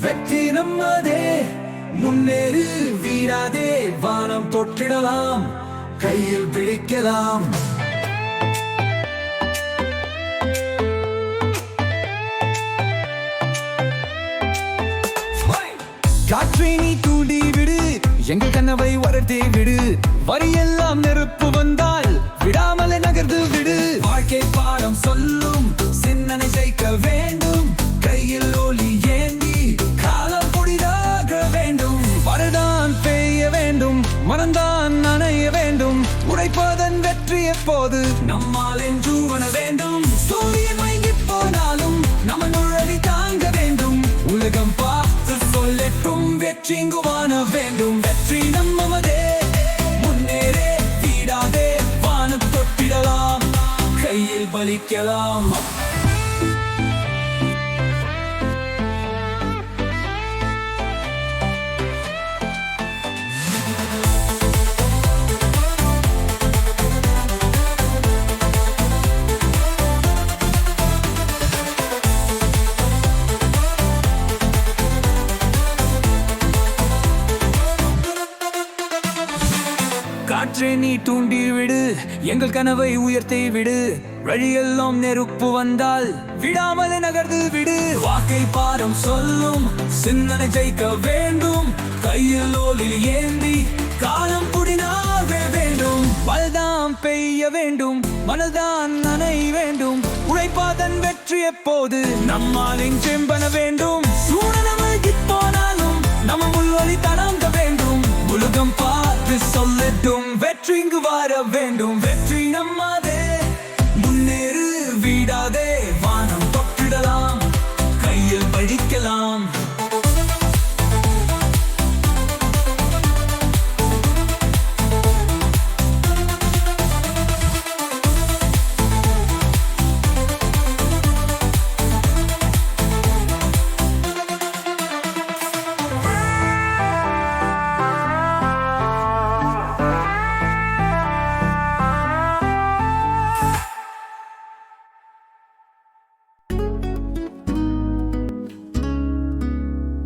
வெற்றி நம்மதே. முன்னேறு வீராதே வானம் தொற்றிடலாம். கையில் பிடிக்கலாம். காற்றை நீ தூண்டி விடு. எங்கள் கனவை வளர்த்தே விடு. வரியெல்லாம் நெருப்பு வந்தால் விடாமலே நகர்ந்து விடு. வாழ்க்கை பாடம் சொல்லும். சிந்தனை ஜெயிக்க வேண்டும். கையில் ஒளி ஏந்தி மனம்தான் வேண்டும். உழைப்பதன் வெற்றி எப்போது? நம்மால் என்று உண வேண்டும். சூரியன் வாங்கி போனாலும் நம்ம நுழலி தாங்க வேண்டும். உலகம் பார்த்து சொல்லட்டும் வெற்றிங்கு இங்கு வேண்டும். வெற்றி நம்மவதே முன்னேறே வீடாதே வானம் தொட்டிடலாம். கையில் பலிக்கலாம். காற்றை நீ தூண்டி விடு எங்கள் கனவை உயர்த்தி விடு. வழியெல்லாம் நெருப்பு வந்தால் விடாமல் நகர்ந்து விடு. வாக்கை பாரம் சொல்லும் சிந்தனை ஜெயிக்க வேண்டும். கையில் ஓலில் ஏந்தி காலம் புடினாவே வேண்டும். பல்தாம் பெய்ய வேண்டும் மனதான் நனை வேண்டும். உழைப்பாதன் வெற்றி எப்போது? நம்மால் செம்பன வேண்டும். சொல்லட்டும். வெற்றிங்கு வர வேண்டும். வெற்றி நம்மாத